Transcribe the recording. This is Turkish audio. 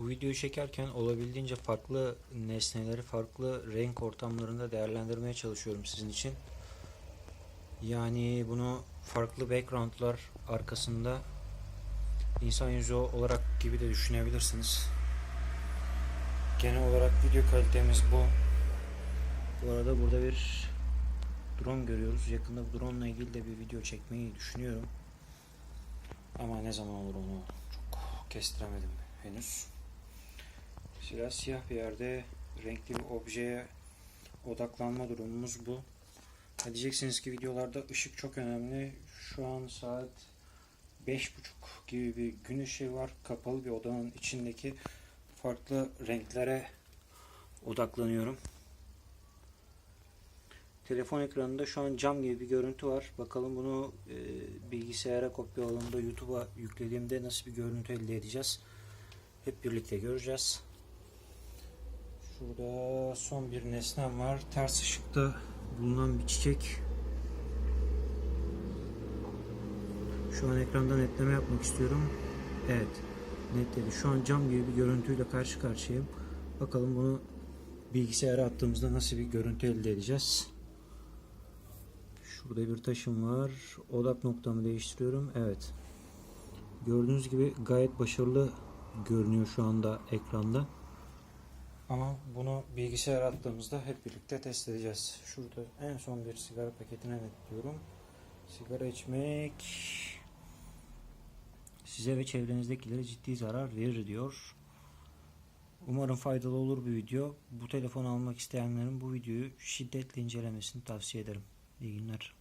Bu videoyu çekerken olabildiğince farklı nesneleri farklı renk ortamlarında değerlendirmeye çalışıyorum sizin için. Yani bunu farklı backgroundlar arkasında insan yüzü olarak gibi de düşünebilirsiniz. Genel olarak video kalitemiz bu. Bu arada burada bir drone görüyoruz. Yakında bu drone ile ilgili de bir video çekmeyi düşünüyorum. Ama ne zaman olur onu çok kestiremedim henüz. Biraz siyah bir yerde renkli bir objeye odaklanma durumumuz bu. Ha diyeceksiniz ki videolarda ışık çok önemli. Şu an saat 5.30 gibi bir gün ışığı var. Kapalı bir odanın içindeki farklı renklere odaklanıyorum. Telefon ekranında şu an cam gibi bir görüntü var. Bakalım bunu e, bilgisayara kopyaladığımda YouTube'a yüklediğimde nasıl bir görüntü elde edeceğiz. Hep birlikte göreceğiz. Şurada son bir nesnem var. Ters ışıkta bulunan bir çiçek. Şu an ekranda netleme yapmak istiyorum. Evet. Netledi. Şu an cam gibi bir görüntüyle karşı karşıyayım. Bakalım bunu bilgisayara attığımızda nasıl bir görüntü elde edeceğiz. Şurada bir taşım var. Odak noktamı değiştiriyorum. Evet. Gördüğünüz gibi gayet başarılı görünüyor şu anda ekranda. Ama bunu bilgisayara attığımızda hep birlikte test edeceğiz. Şurada en son bir sigara paketine netliyorum. Sigara içmek size ve çevrenizdekilere ciddi zarar verir diyor. Umarım faydalı olur bir video. Bu telefonu almak isteyenlerin bu videoyu şiddetle incelemesini tavsiye ederim. İyi günler.